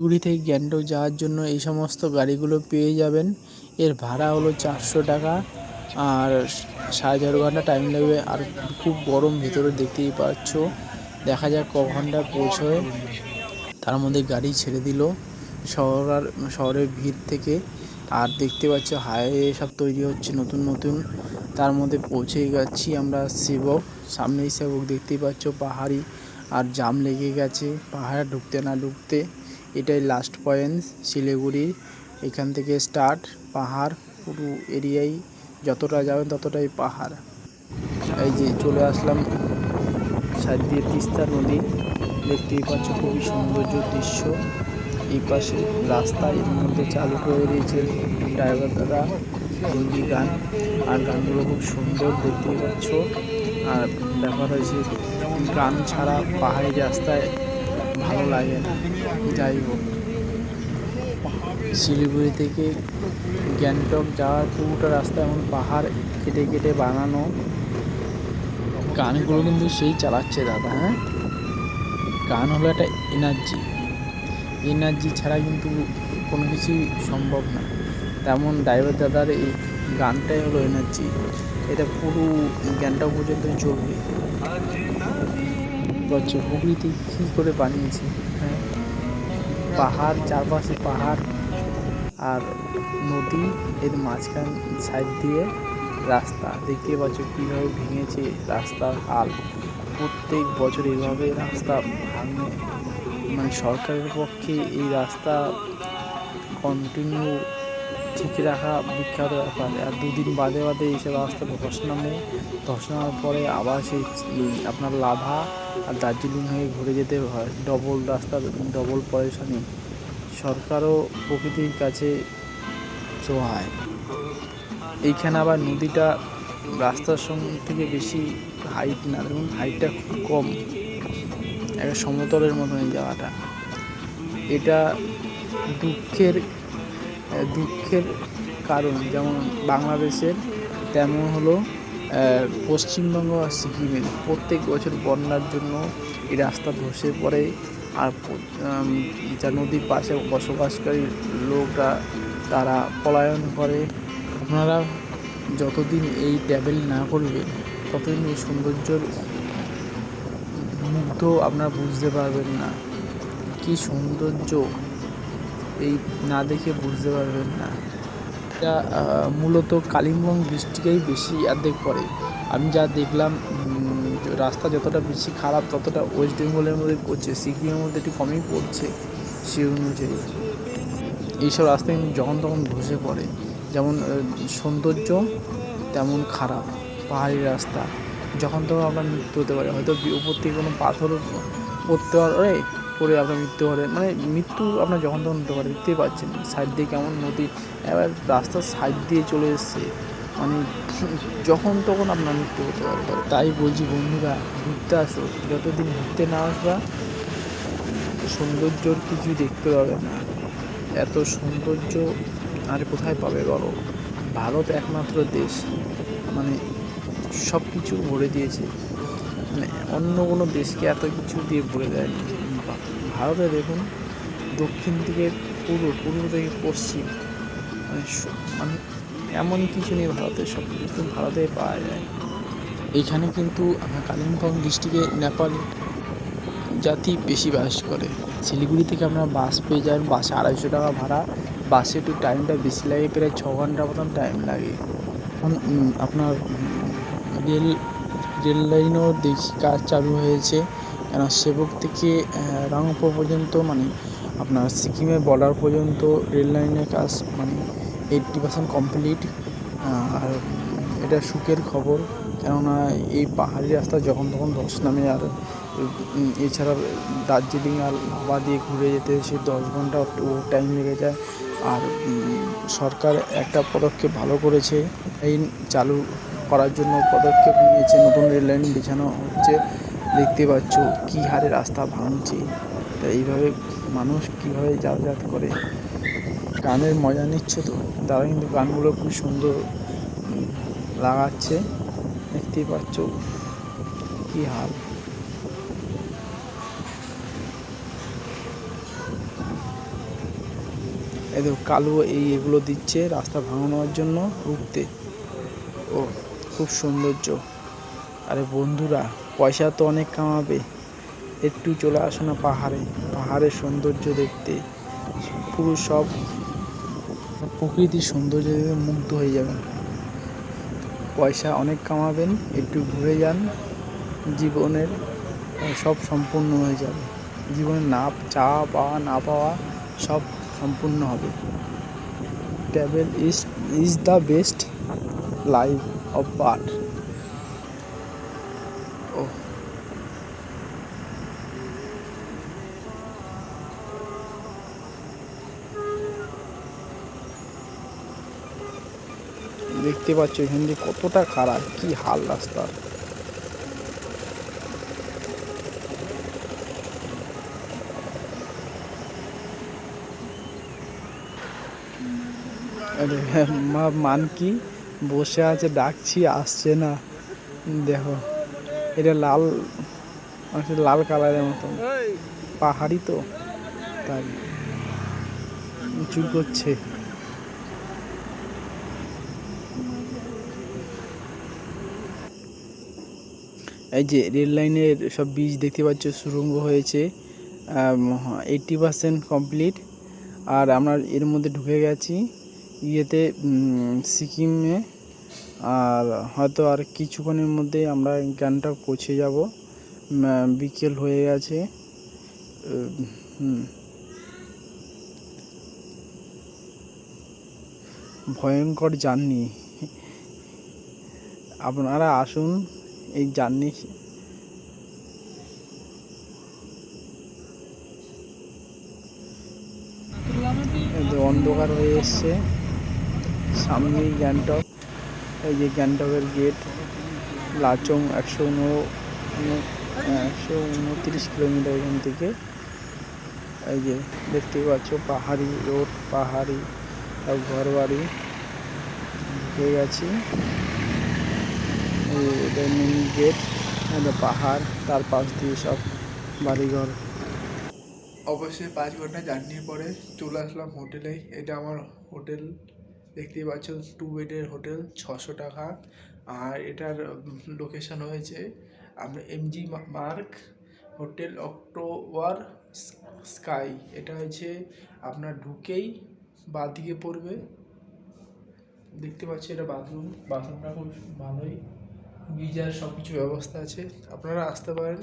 পুরী থেকে গ্যাংটক যাওয়ার জন্য এই সমস্ত গাড়িগুলো পেয়ে যাবেন। এর ভাড়া হলো চারশো টাকা। আর সাড়ে চার ঘণ্টা টাইম লাগবে। আর খুব গরম ভিতরে দেখতেই পাচ্ছ। দেখা যাক ক ঘণ্টা পৌঁছয়। তার মধ্যে গাড়ি ছেড়ে দিল শহর আর শহরের ভিড় থেকে। আর দেখতে পাচ্ছ হাইওয়ে সব তৈরি হচ্ছে নতুন নতুন। তার মধ্যে পৌঁছে যাচ্ছি আমরা সেবক। সামনেই সেবক দেখতেই পাচ্ছ পাহাড়ি। আর জাম লেগে গেছে। পাহাড়ে ঢুকতে না ঢুকতে। এটাই লাস্ট পয়েন্ট শিলিগুড়ি। এখান থেকে স্টার্ট পাহাড়, পুরো এরিয়াই যতটা যাবেন ততটাই পাহাড়। এই যে চলে আসলাম সাইড দিয়ে তিস্তা নদী। দেখতেই পাচ্ছ খুবই সৌন্দর্য দৃশ্য। এই পাশে রাস্তা, এর মধ্যে চালু করে দিয়েছে ড্রাইভার দাদা, হিন্দি গান। আর গানগুলো খুব সুন্দর, দেখতেই পাচ্ছ। আর ব্যাপার হয়েছে, গান ছাড়া পাহাড়ি রাস্তায় ভালো লাগে না, যাই হোক। শিলিগুড়ি থেকে গ্যাংটক যাওয়ার পুরোটা রাস্তা এমন পাহাড় কেটে কেটে বানানো। গানগুলো কিন্তু সেই চালাচ্ছে দাদা হ্যাঁ? গান হলো একটা এনার্জি এনার্জি ছাড়া কিন্তু কোনো কিছুই সম্ভব না। তেমন ড্রাইভার দাদার এই গানটাই হলো এনার্জি এটা পুরো জ্ঞানটাও পর্যন্ত চলবে। বলছে প্রকৃতি কী করে বানিয়েছে। হ্যাঁ। পাহাড়, চারপাশে পাহাড় আর নদী, এর মাঝখান সাইড দিয়ে রাস্তা। দেখতে পাচ্ছ কীভাবে ভেঙেছে রাস্তার হাল প্রত্যেক বছর এভাবে রাস্তা ভাঙে। মানে সরকারের পক্ষে এই রাস্তা কন্টিনিউ ঠিক রাখা বিখ্যাত ব্যাপার। আর দুদিন বাদে বাদে এইসব রাস্তা ধস নামে ধস নামার পরে আবার সেই আপনার লাভা আর দার্জিলিং হয়ে ঘুরে যেতে হয়। ডবল রাস্তা, ডবল পয়সানি। সরকারও প্রকৃতির কাছে সহায়। এইখানে আবার নদীটা রাস্তার সঙ্গে থেকে বেশি হাইট না। এবং হাইটটা খুব কম। একটা সমতলের মতন এই জায়গাটা। এটা দুঃখের দুঃখের কারণ। যেমন বাংলাদেশের, তেমন হলো পশ্চিমবঙ্গ আর সিকিমের প্রত্যেক বছর বন্যার জন্য এই রাস্তা ধসে পড়ে। আর যা নদীর পাশে বসবাসকারী লোকরা, তারা পলায়ন করে। আপনারা যতদিন এই ট্যাবেল না করবেন ততদিন এই সৌন্দর্যর মুগ্ধ আপনারা বুঝতে পারবেন না। কী সৌন্দর্য এই না দেখে বুঝতে পারবেন না। এটা মূলত কালিম্পং ডিস্ট্রিক্টেই বেশি অর্ধেক পড়ে আমি যা দেখলাম রাস্তা যতটা বেশি খারাপ, ততটা ওয়েস্ট বেঙ্গলের মধ্যে পড়ছে, সিকিমের মধ্যে একটু কমই পড়ছে সে অনুযায়ী। এইসব রাস্তা কিন্তু যখন তখন ধসে পড়ে। যেমন সৌন্দর্য তেমন খারাপ, পাহাড়ি রাস্তা। যখন তখন আমরা মৃত্যু হতে পারে। হয়তো উপর থেকে কোনো পাথর পড়তে পারে পড়ে আপনার মৃত্যু হতে মানে মৃত্যু আপনার যখন তখন হতে পারে, দেখতেই পাচ্ছেন। সাইড দিয়ে কেমন নদী, এবার রাস্তার সাইড দিয়ে চলে এসছে। মানে যখন তখন আপনার মৃত্যু হতে পারে। তাই বলছি বন্ধুরা, ঘুরতে আসো। যতদিন ঘুরতে না আসবা, সৌন্দর্যর কিছুই দেখতে পাবে না। এত সৌন্দর্য আর কোথায় পাবে বলো? ভারত একমাত্র দেশ। মানে সব কিছু ভরে দিয়েছে। মানে অন্য কোনো দেশকে এত কিছু দিয়ে ভরে দেয়নি। ভারতে দেখুন, দক্ষিণ থেকে পূর্ব পূর্ব থেকে পশ্চিম মানে মানে এমন কিছু নেই ভারতের সব কিছু ভারতে পাওয়া যায়। এইখানে কিন্তু কালিম্পং ডিস্ট্রিক্টে নেপালি জাতি বেশি বাস করে। শিলিগুড়ি থেকে আপনার বাস পেয়ে যাই বাসে আড়াইশো টাকা ভাড়া। বাসে একটু টাইমটা বেশি লাগে, প্রায় ছ ঘণ্টা মতন টাইম লাগে। এখন আপনার রেল রেল লাইনও দেখি, কাজ চালু হয়েছে। কেন সেবক থেকে রাঙাপো পর্যন্ত মানে আপনার সিকিমের বর্ডার পর্যন্ত রেল লাইনের কাজ মানে এইট্টি পার্সেন্ট কমপ্লিট আর এটা সুখের খবর, কেননা এই পাহাড়ি রাস্তা যখন তখন ধস নামে, আর এছাড়া দার্জিলিং আর লাভা দিয়ে ঘুরে যেতে সে দশ ঘণ্টা টাইম লেগে যায়। আর সরকার একটা পদক্ষেপ ভালো করেছে, এই চালু করার জন্য পদক্ষেপ নিয়েছে, নতুন রেল লাইন বিছানো হচ্ছে। দেখতে পাচ্ছ কী হারে রাস্তা ভাঙছে। তা এইভাবে মানুষ কীভাবে যাতায়াত করে? গানের মজা নিচ্ছে তো? তারা কিন্তু গানগুলো খুব সুন্দর লাগাচ্ছে। দেখতেই পাচ্ছ, কী হাল। এই দেখো, কালো এই এগুলো দিচ্ছে রাস্তা ভাঙানোর জন্য উঠতে ও, খুব সৌন্দর্য। আরে বন্ধুরা, পয়সা তো অনেক কামাবে। একটু চলে আসো না পাহাড়ে। পাহাড়ের সৌন্দর্য দেখতে। পুরো সব প্রকৃতির সৌন্দর্য মুগ্ধ হয়ে যাবেন। পয়সা অনেক কামাবেন, একটু ঘুরে যান। জীবনের সব সম্পূর্ণ হয়ে যাবে। জীবনে না চাওয়া পাওয়া, না পাওয়া সব সম্পূর্ণ হবে। Travel is is the best life of part দেখতে পাচ্ছ এখান দিয়ে কতটা খারাপ, কি হাল রাস্তা। আরে, মা মানকি বসে আছে, ডাকছি, আসছে না। দেখো, এটা লাল লাল কালারের মতন পাহাড়ি তো, তাই। উঁচু করছে। এই যে রেল লাইনের সব বীজ দেখতে পাচ্ছ সুরঙ্গ হয়েছে। এইটটি পার্সেন্ট কমপ্লিট আর আমরা এর মধ্যে ঢুকে গেছি ইয়েতে সিকিমে। আর হয়তো আর কিছুক্ষণের মধ্যে আমরা গ্যাংটক পৌঁছে যাব। বিকেল হয়ে গেছে। ভয়ঙ্কর জার্নি। আপনারা আসুন। এই জার্নি। অন্ধকার হয়ে এসছে। সামনেই গ্যাংটক। এই যে গ্যাংটকের গেট লাচং একশো একশো উনত্রিশ কিলোমিটার এখান থেকে। এই যে দেখতে পাচ্ছ, পাহাড়ি রোড পাহাড়ি ঘর বাড়ি ঢুকে গেছি। এটা গেট এটা পাহাড়, তার পাশ দিয়ে সব বাড়িঘর। অবশ্যই পাঁচ ঘণ্টা জার্নির পরে চলে আসলাম হোটেলে। এটা আমার হোটেল, দেখতেই পাচ্ছ টু বেডের হোটেল, ছশো টাকা। আর এটার লোকেশন হয়েছে, আমরা MG mark hotel October sky. এটা হচ্ছে আপনার ঢুকেই বাঁদিকে পড়বে। দেখতে পাচ্ছি, এটা বাথরুম, বাথরুমটা খুব ভালোই গিজার সব কিছু ব্যবস্থা আছে আপনারা আসতে পারেন।